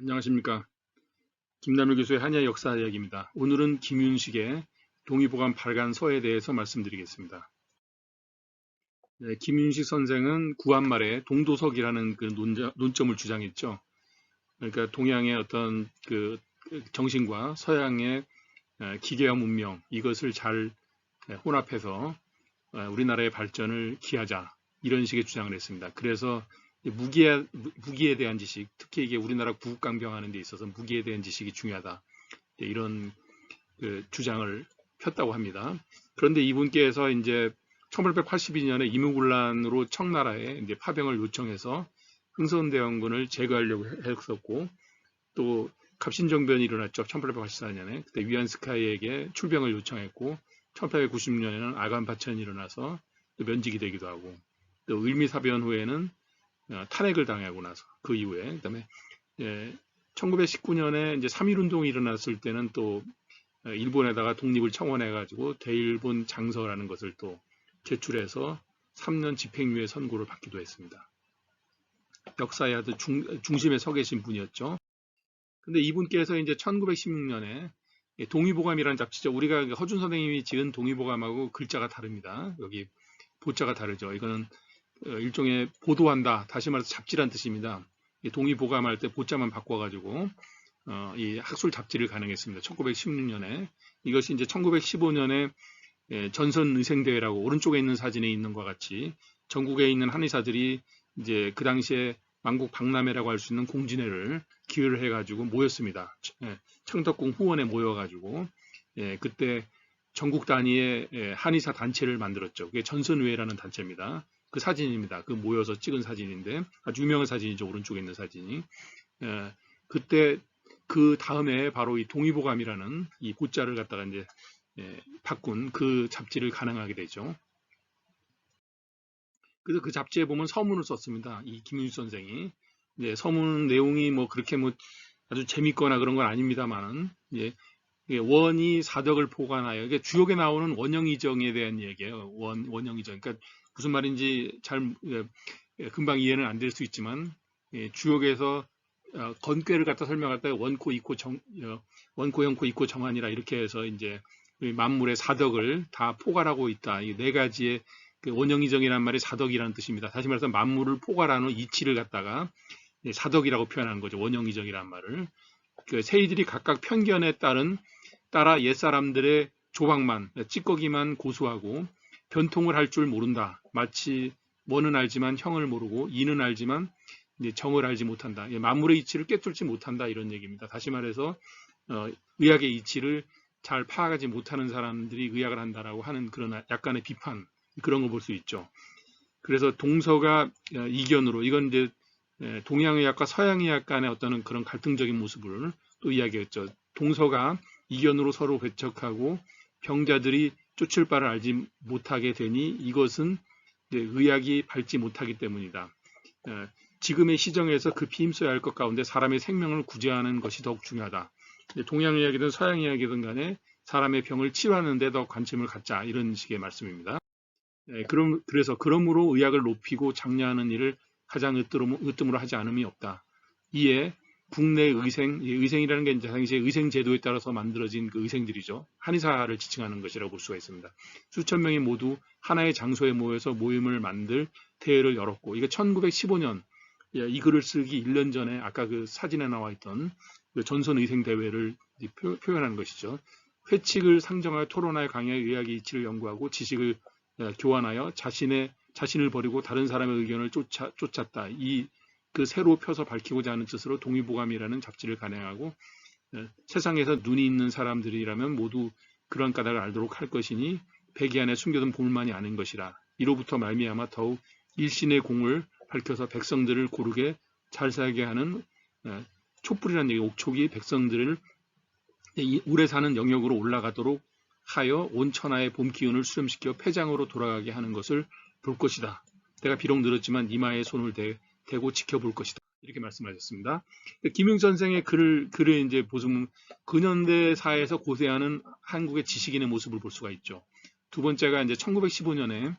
안녕하십니까. 김남일 교수의 한야 역사 이야기입니다. 오늘은 김윤식의 동의보감 발간서에 대해서 말씀드리겠습니다. 네, 김윤식 선생은 구한 말에 동도석이라는 그 논점, 을 주장했죠. 그러니까 동양의 어떤 그 정신과 서양의 기계와 문명 이것을 잘 혼합해서 우리나라의 발전을 기하자 이런 식의 주장을 했습니다. 그래서 무기에, 무기에 대한 지식, 특히 이게 우리나라 구국강병하는 데 있어서 무기에 대한 지식이 중요하다. 이런 그 주장을 폈다고 합니다. 그런데 이분께서 이제 1882년에 임무군란으로 청나라에 이제 파병을 요청해서 흥선대원군을 제거하려고 했었고 또 갑신정변이 일어났죠. 1884년에 그때 위안스카이에게 출병을 요청했고 1890년에는 아간파천이 일어나서 면직이 되기도 하고 또 을미사변 후에는 어, 탄핵을 당하고 나서 그 이후에 그다음에 예, 1919년에 이제 3.1 운동이 일어났을 때는 또 어, 일본에다가 독립을 청원해 가지고 대일본 장서라는 것을 또 제출해서 3년 집행유예 선고를 받기도 했습니다. 역사의 아주 중, 중심에 서 계신 분이었죠. 근데 이분께서 이제 1916년에 동의보감이라는 잡지죠. 우리가 허준 선생님이 지은 동의보감하고 글자가 다릅니다. 여기 보자가 다르죠. 이거는 어, 일종의 보도한다. 다시 말해서 잡지란 뜻입니다. 동의 보감할 때 보자만 바꿔가지고 어, 이 학술 잡지를 가능했습니다. 1916년에 이것이 이제 1915년에 예, 전선 의생대회라고 오른쪽에 있는 사진에 있는 것 같이 전국에 있는 한의사들이 이제 그 당시에 만국 박람회라고 할 수 있는 공진회를 기회를 해가지고 모였습니다. 예, 청덕궁 후원에 모여가지고 예, 그때 전국 단위의 예, 한의사 단체를 만들었죠. 그게 전선의회라는 단체입니다. 그 사진입니다. 그 모여서 찍은 사진인데 아주 유명한 사진이죠. 오른쪽에 있는 사진이. 예, 그때 그 다음에 바로 이 동의보감이라는 이 고자를 갖다가 이제 예, 바꾼 그 잡지를 가능하게 되죠. 그래서 그 잡지에 보면 서문을 썼습니다. 이 김윤수 선생이. 예, 서문 내용이 뭐 그렇게 뭐 아주 재밌거나 그런 건 아닙니다만은 예, 원이 사덕을 포괄하여 이게 주역에 나오는 원형이정에 대한 얘기예요. 원 원형이정. 그러니까 무슨 말인지 잘 예, 예, 금방 이해는 안 될 수 있지만 예, 주역에서 어, 건괴를 갖다 설명할 때 원코, 이코, 정, 어, 원코, 형코, 이코, 정한이라 이렇게 해서 이제 만물의 사덕을 다 포괄하고 있다. 이 네 가지의 그 원형이정이라는 말이 사덕이라는 뜻입니다. 다시 말해서 만물을 포괄하는 이치를 갖다가 사덕이라고 표현하는 거죠. 원형이정이라는 말을. 그 세이들이 각각 편견에 따른 따라 옛사람들의 조박만, 찌꺼기만 고수하고 변통을 할 줄 모른다. 마치 뭐는 알지만 형을 모르고 이는 알지만 정을 알지 못한다. 만물의 이치를 꿰뚫지 못한다 이런 얘기입니다. 다시 말해서 어, 의학의 이치를 잘 파악하지 못하는 사람들이 의학을 한다라고 하는 그런 약간의 비판 그런 걸볼수 있죠. 그래서 동서가 어, 이견으로 이건 이제 동양의학과 서양의학 간의 어떤 그런 갈등적인 모습을 또 이야기했죠. 동서가 이견으로 서로 배척하고 병자들이 쫓을 바를 알지 못하게 되니 이것은 의학이 밟지 못하기 때문이다. 지금의 시정에서 급히 힘써야 할 것 가운데 사람의 생명을 구제하는 것이 더욱 중요하다. 동양 이야기든 서양 이야기든 간에 사람의 병을 치료하는 데 더 관심을 갖자 이런 식의 말씀입니다. 네, 그럼, 그래서 그러므로 의학을 높이고 장려하는 일을 가장 으뜸으로 하지 않음이 없다. 이에 국내 의생, 의생이라는 게 이제 당시에 의생 제도에 따라서 만들어진 그 의생들이죠. 한의사를 지칭하는 것이라고 볼 수가 있습니다. 수천 명이 모두 하나의 장소에 모여서 모임을 만들 대회를 열었고, 이게 1915년 예, 이 글을 쓰기 1년 전에 아까 그 사진에 나와 있던 그 전선 의생 대회를 표, 현하는 것이죠. 회칙을 상정하여 토론하여 강의하여 의학의 이치를 연구하고 지식을 예, 교환하여 자신의 자신을 버리고 다른 사람의 의견을 쫓아, 쫓았다. 이 그 새로 펴서 밝히고자 하는 뜻으로 동의보감이라는 잡지를 간행하고 예, 세상에서 눈이 있는 사람들이라면 모두 그런 까닭을 알도록 할 것이니 백이 안에 숨겨둔 보물만이 아는 것이라 이로부터 말미암아 더욱 일신의 공을 밝혀서 백성들을 고르게 잘 살게 하는 예, 촛불이라는 얘기 옥촉이 백성들을 울에 사는 영역으로 올라가도록 하여 온 천하의 봄 기운을 수렴시켜 폐장으로 돌아가게 하는 것을 볼 것이다. 내가 비록 늘었지만 이마에 손을 대, 대고 지켜볼 것이다. 이렇게 말씀하셨습니다. 김용 선생의 글을, 글을 이제 보시면 근현대사에서 고세하는 한국의 지식인의 모습을 볼 수가 있죠. 두 번째가 이제 1915년에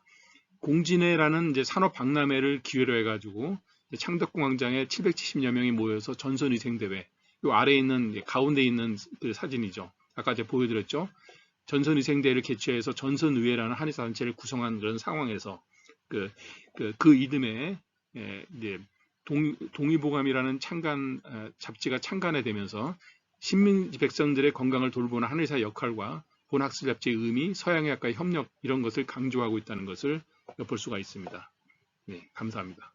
공진회라는 이제 산업 박람회를 기회로 해가지고 창덕궁광장에 770여 명이 모여서 전선위생대회, 요 아래에 있는 가운데 있는 그 사진이죠. 아까 제가 보여드렸죠. 전선위생대회를 개최해서 전선의회라는 한의사 단체를 구성한 그런 상황에서 그, 그, 그 이듬해 예, 이제 동, 동의보감이라는 창간 어, 잡지가 창간이 되면서 신민 백성들의 건강을 돌보는 한의사 역할과 본학술 잡지의 의미, 서양의학과의 협력 이런 것을 강조하고 있다는 것을 볼 수가 있습니다. 네, 감사합니다.